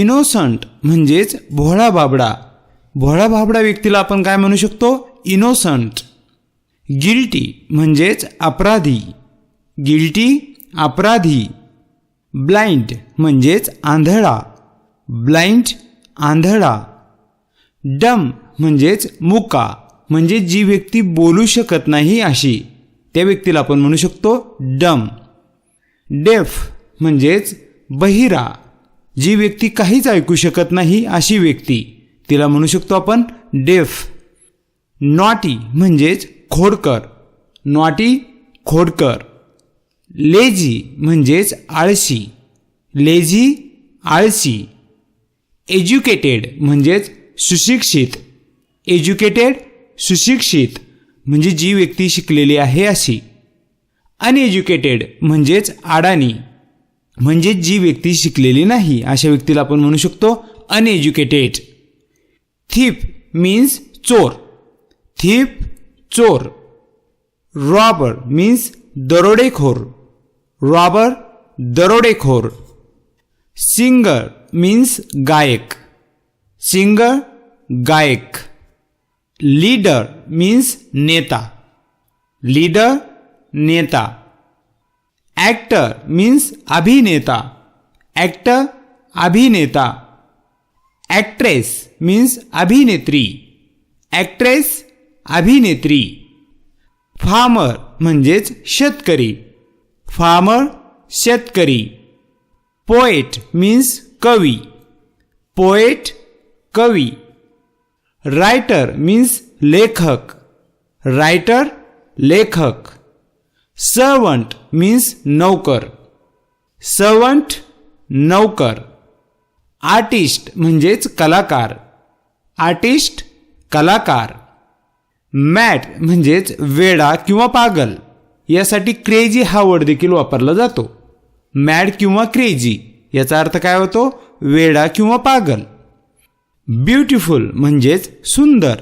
Innocent म्हणजेच भोळा बाबडा. भोळा बाबडा व्यक्तीला आपण काय म्हणू शकतो? इनोसंट गिल्टी म्हणजेच अपराधी. गिल्टी अपराधी. ब्लाइंड म्हणजेच आंधळा. ब्लाइंड आंधळा. डम म्हणजेच मुका. म्हणजे जी व्यक्ती बोलू शकत नाही अशी. त्या व्यक्तीला आपण म्हणू शकतो डम डेफ म्हणजेच बहिरा. जी व्यक्ती काहीच ऐकू शकत नाही अशी व्यक्ती. तिला म्हणू शकतो आपण डेफ. नॉटी म्हणजेच खोडकर. नॉटी खोडकर. लेझी म्हणजेच आळशी. लेझी आळशी. एज्युकेटेड म्हणजेच सुशिक्षित. एज्युकेटेड सुशिक्षित म्हणजे जी व्यक्ती शिकलेली आहे अशी. अनएज्युकेटेड म्हणजेच अडाणी. म्हणजे जी व्यक्ती शिकलेली नाही अशा व्यक्तीला आपण म्हणू शकतो अनएज्युकेटेड थीप मीन्स चोर. थीप चोर. रॉबर मीन्स दरोडेखोर. रॉबर दरोडेखोर. सिंगर मीन्स गायक. सिंगर गायक. लीडर मीन्स नेता. लीडर नेता. ॲक्टर मीन्स अभिनेता। एक्टर अभिनेता। एक्ट्रेस मीन्स अभिनेत्री। ॲक्ट्रेस अभिनेत्री। फार्मर म्हणजेच शेतकरी। फार्मर शेतकरी। पोएट मीन्स कवी। पोएट कवी। रायटर मीन्स लेखक। रायटर लेखक। Servant मीन्स नौकर. सर्वंट नौकर. आर्टिस्ट म्हणजेच कलाकार. आर्टिस्ट कलाकार. मॅट म्हणजेच वेडा किंवा पागल. यासाठी क्रेजी हा वर्ड देखील वापरला जातो. मॅड किंवा क्रेजी याचा अर्थ काय होतो? वेडा किंवा पागल. ब्युटिफुल म्हणजेच सुंदर.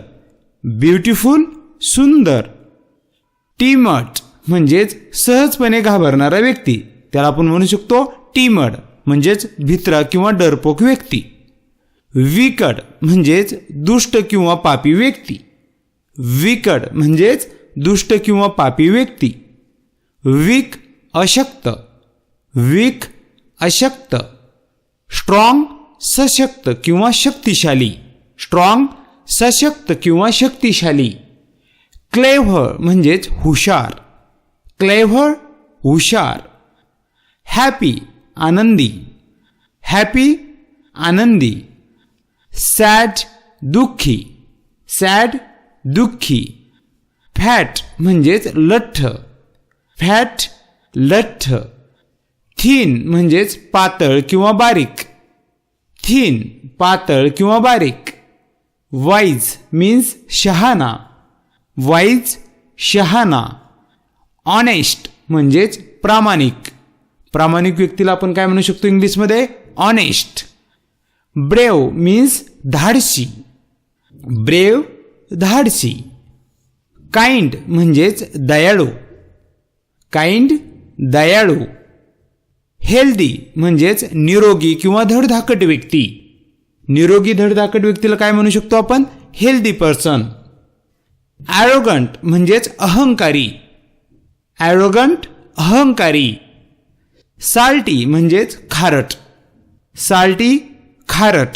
ब्युटिफुल सुंदर. टीमट म्हणजेच सहजपणे घाबरणारा व्यक्ती. त्याला आपण म्हणू शकतो टीमड म्हणजेच भित्रा किंवा डरपोक व्यक्ती. विकट म्हणजेच दुष्ट किंवा पापी व्यक्ती. विकट म्हणजेच दुष्ट किंवा पापी व्यक्ती. विक अशक्त. विक अशक्त. स्ट्रॉंग सशक्त किंवा शक्तिशाली. स्ट्रॉंग सशक्त किंवा शक्तिशाली. क्लेव्ह म्हणजेच हुशार. क्लेव्हर हुशार हॅपी आनंदी हॅपी आनंदी सॅड दुःखी सॅड दुःखी फॅट म्हणजेच लठ्ठ फॅट लठ्ठ थीन म्हणजेच पातळ किंवा बारीक थीन पातळ किंवा बारीक वाईज मीन्स शहाणा वाईज शहाणा. ऑनेस्ट म्हणजेच प्रामाणिक. प्रामाणिक व्यक्तीला आपण काय म्हणू शकतो इंग्लिशमध्ये? ऑनेस्ट ब्रेव मीन्स धाडसी. ब्रेव धाडसी. काइंड म्हणजेच दयाळू. काइंड दयाळू. हेल्दी म्हणजेच निरोगी किंवा धडधाकट व्यक्ती. निरोगी धडधाकट व्यक्तीला काय म्हणू शकतो आपण? हेल्दी पर्सन ॲरोगंट म्हणजेच अहंकारी. ॲरोगंट अहंकारी. साल्टी म्हणजेच खारट. साल्टी खारट.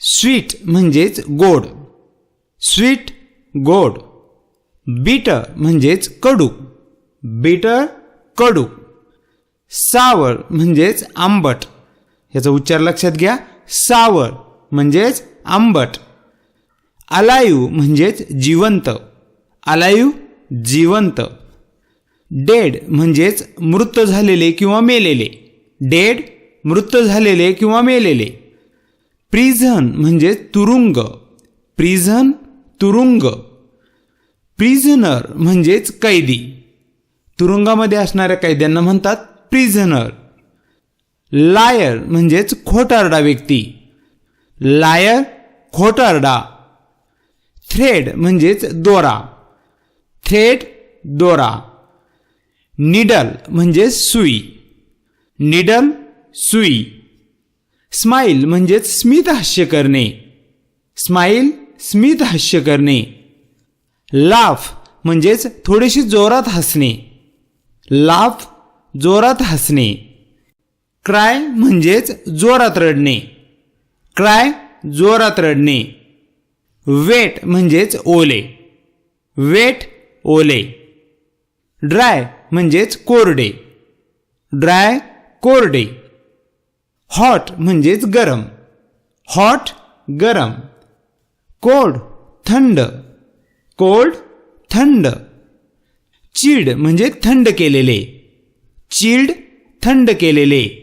स्वीट म्हणजेच गोड. स्वीट गोड. बिटर म्हणजेच कडू. बिटर कडू. सावर म्हणजेच आंबट. याचा उच्चार लक्षात घ्या. सावर म्हणजेच आंबट. अलायू म्हणजेच जिवंत. अलायू जिवंत. डेड म्हणजेच मृत झालेले किंवा मेलेले. डेड मृत झालेले किंवा मेलेले. प्रिझन म्हणजे तुरुंग. प्रिझन तुरुंग. प्रिझनर म्हणजेच कैदी. तुरुंगामध्ये असणाऱ्या कैद्यांना म्हणतात प्रिझनर. लायर म्हणजेच खोटारडा व्यक्ती. लायर खोटारडा. थ्रेड म्हणजेच दोरा. थ्रेड दोरा. निडल म्हणजे सुई. निडल सुई. स्माईल म्हणजेच स्मित हास्य करणे. स्माईल स्मित हास्य करणे. लाफ म्हणजेच थोडेसे जोरात हसणे. लाफ जोरात हसणे. क्राय म्हणजेच जोरात रडणे. क्राय जोरात रडणे. वेट म्हणजेच ओले. वेट ओले. ड्राय म्हणजेच कोरडे. ड्राय कोरडे. हॉट म्हणजेच गरम. हॉट गरम. कोल्ड थंड. कोल्ड थंड. चिड म्हणजे थंड केलेले. चीड थंड केलेले.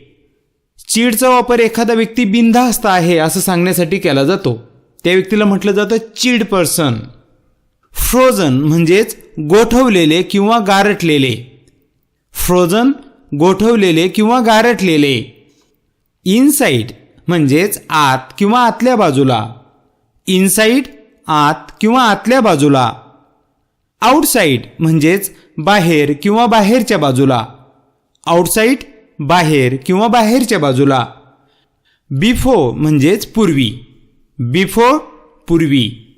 चीडचा वापर एखादा व्यक्ती बिनधास्त आहे असं सांगण्यासाठी केला जातो. त्या व्यक्तीला म्हटलं जातं चीड पर्सन फ्रोझन म्हणजेच गोठवलेले किंवा गारटलेले फ्रोझन गोठवलेले किंवा गारटलेले इनसाईड म्हणजेच आत किंवा आतल्या बाजूला. इनसाईड आत किंवा आतल्या बाजूला. आउटसाईड म्हणजेच बाहेर किंवा बाहेरच्या बाजूला. आउटसाईड बाहेर किंवा बाहेरच्या बाजूला. बिफो म्हणजेच पूर्वी. बिफो पूर्वी.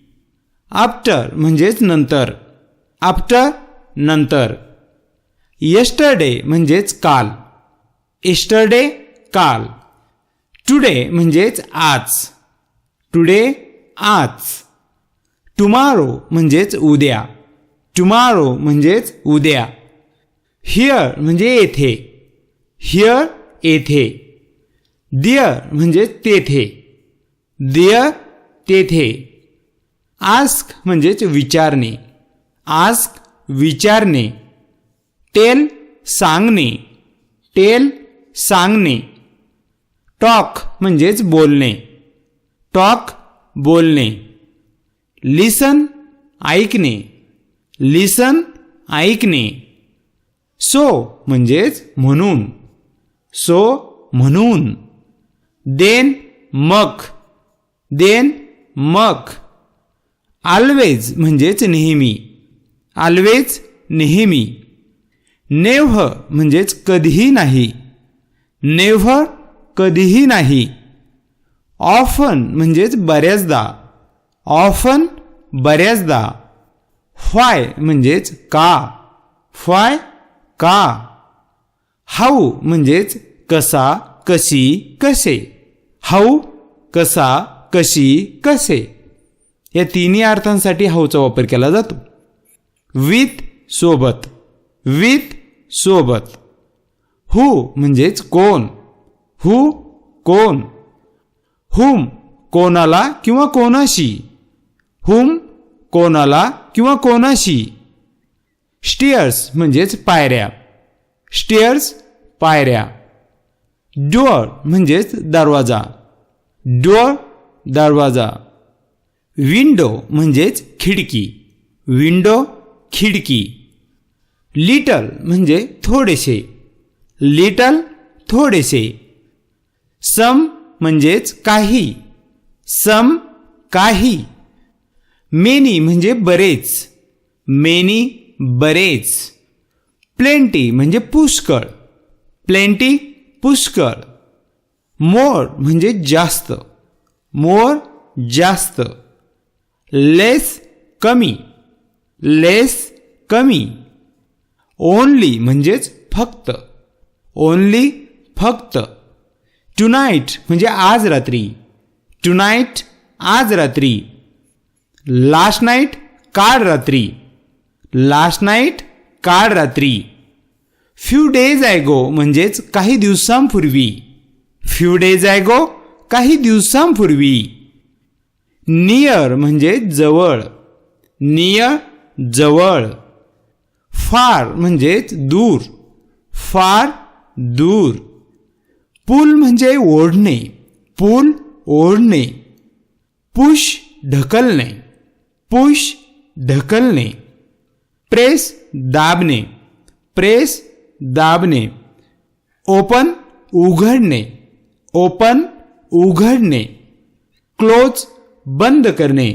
आफ्टर म्हणजेच नंतर. आफ्टर नंतर. येस्टरडे म्हणजेच काल. येस्टरडे काल. टुडे म्हणजेच आज. टुडे आज. टुमारो म्हणजेच उद्या. टुमारो म्हणजेच उद्या. हिअर म्हणजे येथे. हिअर येथे. दिअर म्हणजे तेथे. दिअर तेथे. आस्क म्हणजेच विचारणे. आस्क विचारणे. टेल सांगणे. टेल सांगणे. टॉक म्हणजेच बोलणे. टॉक बोलणे. लिसन ऐकणे. लिसन ऐकणे. सो म्हणजेच म्हणून. सो म्हणून. देन मग. देन मग. ऑलवेज म्हणजेच नेहमी. ऑलवेज नेहमी. नेव्ह म्हणजेच कधीही नाही. नेव्ह कधीही नाही. ऑफन म्हणजेच बऱ्याचदा. ऑफन बऱ्याचदा. फाय म्हणजेच का. फाय का. हाऊ म्हणजेच कसा कशी कसे. हाऊ कसा कशी कसे. या तिन्ही अर्थांसाठी हाऊचा वापर केला जातो. विथ सोबत. विथ सोबत. हु म्हणजेच कोण? हु कोण? हुम कोणाला किंवा कोणाशी? हुम कोणाला किंवा कोणाशी? स्टिअर्स म्हणजेच पायऱ्या. स्टिअर्स पायऱ्या. डोअर म्हणजेच दरवाजा. डोअर दरवाजा. विंडो म्हणजेच खिडकी. विंडो खिडकी. लिटल म्हणजे थोडेसे. लिटल थोडेसे. सम म्हणजेच काही. सम काही. मेनी म्हणजे बरेच. मेनी बरेच. प्लेंटी म्हणजे पुष्कळ. प्लेंटी पुष्कळ. मोर म्हणजे जास्त. मोर जास्त. लेस कमी. लेस कमी. ओनली म्हणजेच फक्त. ओनली फक्त. टुनाईट म्हणजे आज रात्री. टुनाईट आज रात्री. लास्ट नाईट काल रात्री. लास्ट नाईट काल रात्री. फ्यू डेज आय गो म्हणजेच काही दिवसांपूर्वी. फ्यू डेज आय गो काही दिवसांपूर्वी. नियर म्हणजे जवळ. नियर जवळ. फार म्हणजेच दूर. फार दूर. पूल म्हणजे ओढणे. पूल ओढणे. पुश ढकलणे. पुश ढकलणे. प्रेस दाबणे. प्रेस दाबणे. ओपन उघडणे. ओपन उघडणे. क्लोज बंद करणे.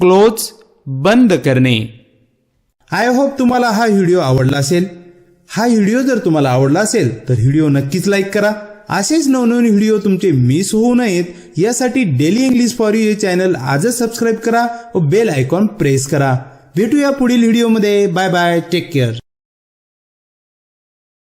क्लोज बंद करणे. आय होप तुम्हाला हा व्हिडिओ आवडला असेल. हा व्हिडिओ जर तुम्हाला आवडला असेल तर व्हिडिओ नक्कीच लाईक करा. असेच नवनवीन व्हिडिओ तुमचे मिस होऊ नयेत यासाठी डेली इंग्लिश फॉर यू हे चॅनल आजच सबस्क्राईब करा व बेल आयकॉन प्रेस करा. भेटूया पुढील व्हिडिओमध्ये. Bye bye take care